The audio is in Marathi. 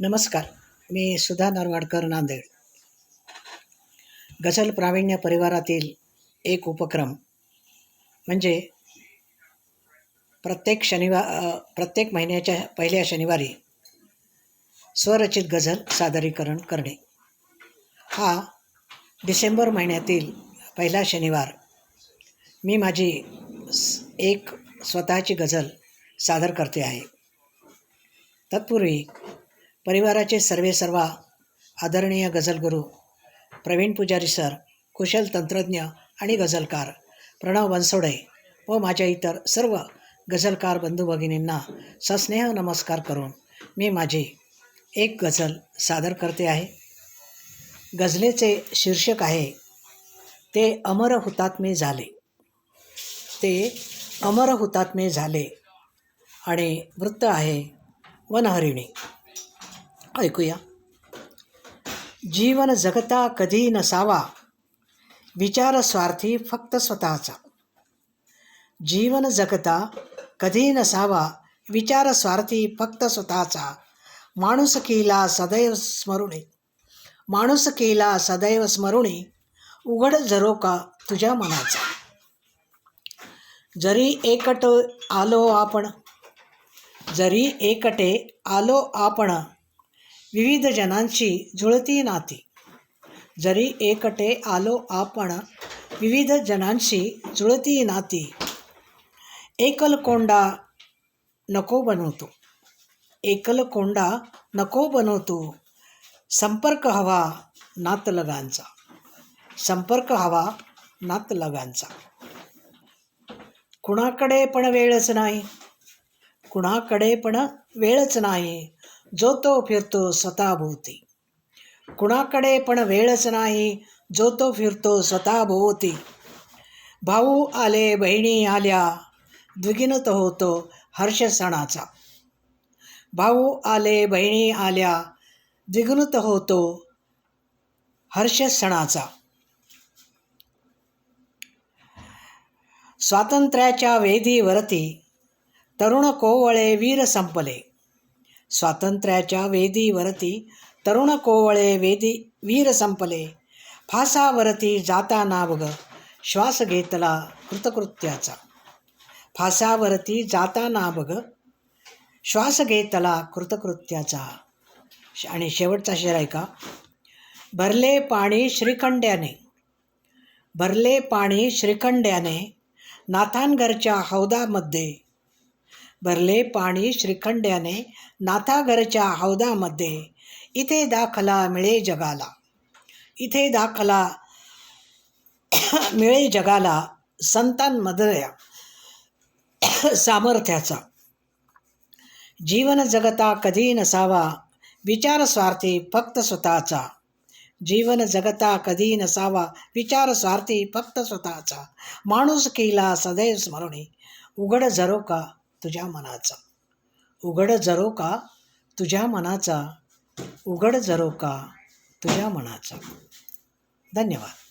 नमस्कार. मी सुधा नरवाडकर नांदेड. गझल प्रावीण्य परिवारातील एक उपक्रम म्हणजे प्रत्येक शनिवार प्रत्येक महिन्याच्या पहिल्या शनिवारी स्वरचित गझल सादरीकरण करणे. हा डिसेंबर महिन्यातील पहिला शनिवार. मी माझी एक स्वतःची गझल सादर करते आहे. तत्पूर्वी परिवाराचे सर्वे सर्वा आदरणीय गझलगुरू प्रवीण पुजारी सर कुशल तंत्रज्ञ आणि गझलकार प्रणव बनसोडे व माझ्या इतर सर्व गझलकार बंधू भगिनींना सस्नेह नमस्कार करून मी माझी एक गझल सादर करते आहे. गझलेचे शीर्षक आहे ते अमर हुतात्मे झाले ते अमर हुतात्मे झाले आणि वृत्त आहे वनहरिणी. ऐकूया. जीवन जगता कधी नसावा विचार स्वार्थी फक्त स्वतःचा. जीवन जगता कधी नसावा विचार स्वार्थी फक्त स्वतःचा. माणूस केला सदैव स्मरुणे माणूस केला सदैव स्मरुणे उघड जरो का तुझ्या मनाचा. जरी एकट आलो आपण जरी एकटे आलो आपण विविध जनांची जुळती नाती. जरी एकटे आलो आपण विविध जनांशी जुळती नाती. एकल कोंडा नको बनवतो. एकल कोंडा नको बनवतो. संपर्क हवा नातलगांचा संपर्क हवा नातलगांचा कुणाकडे पण वेळच नाही. कुणाकडे पण वेळच नाही. जो तो फिरतो स्वतःभोवती कुणाकडे पण वेळच नाही जो तो फिरतो स्वतःभोवती भाऊ आले बहिणी आल्या द्विगिनत होतो हर्ष सणाचा भाऊ आले बहिणी आल्या द्विगुणित होतो हर्ष सणाचा स्वातंत्र्याच्या वेदीवरती तरुण कोवळे वीर संपले स्वातंत्र्याच्या वेदीवरती तरुण कोवळे वेदी वीर संपले. फासावरती जाताना बघ श्वास घेतला कृतकृत्याचा. फासावरती जाताना बघ श्वास घेतला कृतकृत्याचा. आणि शेवटचा शेर आहे का? भरले पाणी श्रीखंड्याने. भरले पाणी श्रीखंड्याने नाथानगरच्या हौदामध्ये भरले पाणी श्रीखंड्याने नाथाघरच्या हौदामध्ये. इथे दाखला मिळे जगाला. इथे दाखला मिळे जगाला संतांमधल्या सामर्थ्याचा. जीवन जगता कधी नसावा विचार स्वार्थी फक्त स्वतःचा. जीवन जगता कधी नसावा विचार स्वार्थी फक्त स्वतःचा. माणूस केला सदैव स्मरणी उघड झरो का तुझ्या मनाचा. उघड जरो का तुझ्या मनाचा? उघड जरो का तुझ्या मनाचा. धन्यवाद.